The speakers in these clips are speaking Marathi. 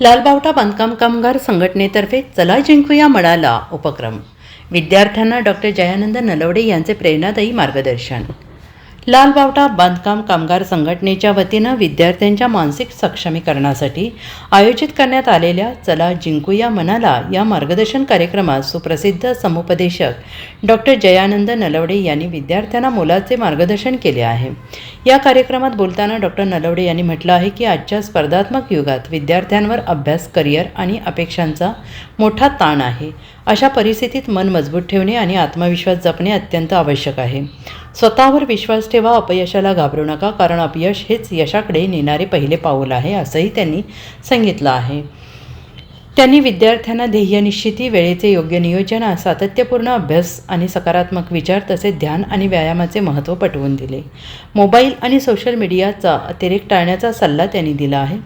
लालबावटा बांधकाम कामगार संघटनेतर्फे चला जिंकूया मळाला उपक्रम. विद्यार्थ्यांना डॉक्टर जयानंद नलवडे यांचे प्रेरणादायी मार्गदर्शन. लालबावटा बांधकाम कामगार संघटनेच्या वतीनं विद्यार्थ्यांच्या मानसिक सक्षमीकरणासाठी आयोजित करण्यात आलेल्या चला जिंकूया मनाला या मार्गदर्शन कार्यक्रमात सुप्रसिद्ध समुपदेशक डॉक्टर जयानंद नलवडे यांनी विद्यार्थ्यांना मोलाचे मार्गदर्शन केले आहे. या कार्यक्रमात बोलताना डॉक्टर नलवडे यांनी म्हटलं आहे की आजच्या स्पर्धात्मक युगात विद्यार्थ्यांवर अभ्यास करिअर आणि अपेक्षांचा मोठा ताण आहे. अशा परिस्थितीत मन मजबूत ठेवणे आणि आत्मविश्वास जपणे अत्यंत आवश्यक आहे. स्वतःवर विश्वास ठेवा अपयशाला घाबरू नका कारण अपयश हेच यशाकडे नेणारे पहिले पाऊल आहे असंही त्यांनी सांगितलं आहे. त्यांनी विद्यार्थ्यांना ध्येयनिश्चिती वेळेचे योग्य नियोजन सातत्यपूर्ण अभ्यास आणि सकारात्मक विचार तसेच ध्यान आणि व्यायामाचे महत्त्व पटवून दिले. मोबाईल आणि सोशल मीडियाचा अतिरेक टाळण्याचा सल्ला त्यांनी दिला आहे.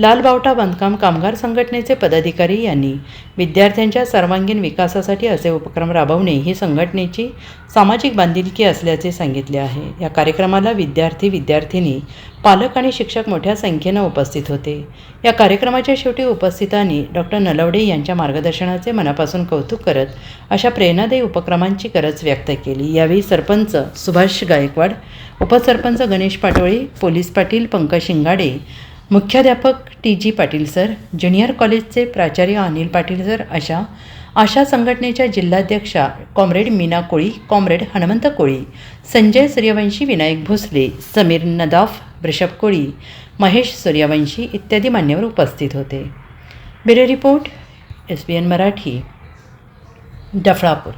लालबावटा बांधकाम कामगार संघटनेचे पदाधिकारी यांनी विद्यार्थ्यांच्या सर्वांगीण विकासासाठी असे उपक्रम राबवणे ही संघटनेची सामाजिक बांधिलकी असल्याचे सांगितले आहे. या कार्यक्रमाला विद्यार्थी विद्यार्थिनी पालक आणि शिक्षक मोठ्या संख्येनं उपस्थित होते. या कार्यक्रमाच्या शेवटी उपस्थितांनी डॉक्टर नलवडे यांच्या मार्गदर्शनाचे मनापासून कौतुक करत अशा प्रेरणादायी उपक्रमांची गरज व्यक्त केली. यावेळी सरपंच सुभाष गायकवाड उपसरपंच गणेश पाटोळे पोलीस पाटील पंकज शिंगाडे मुख्याध्यापक T G Patil sir junior कॉलेजचे प्राचार्य अनिल पाटील सर अशा आशा संघटनेच्या जिल्हाध्यक्षा कॉम्रेड मीना कोळी कॉम्रेड हनुमंत कोळी संजय सूर्यवंशी विनायक भोसले समीर नदाफ वृषभ कोळी महेश सूर्यवंशी इत्यादी मान्यवर उपस्थित होते. Bureau report S B N Marathi Daphalapur.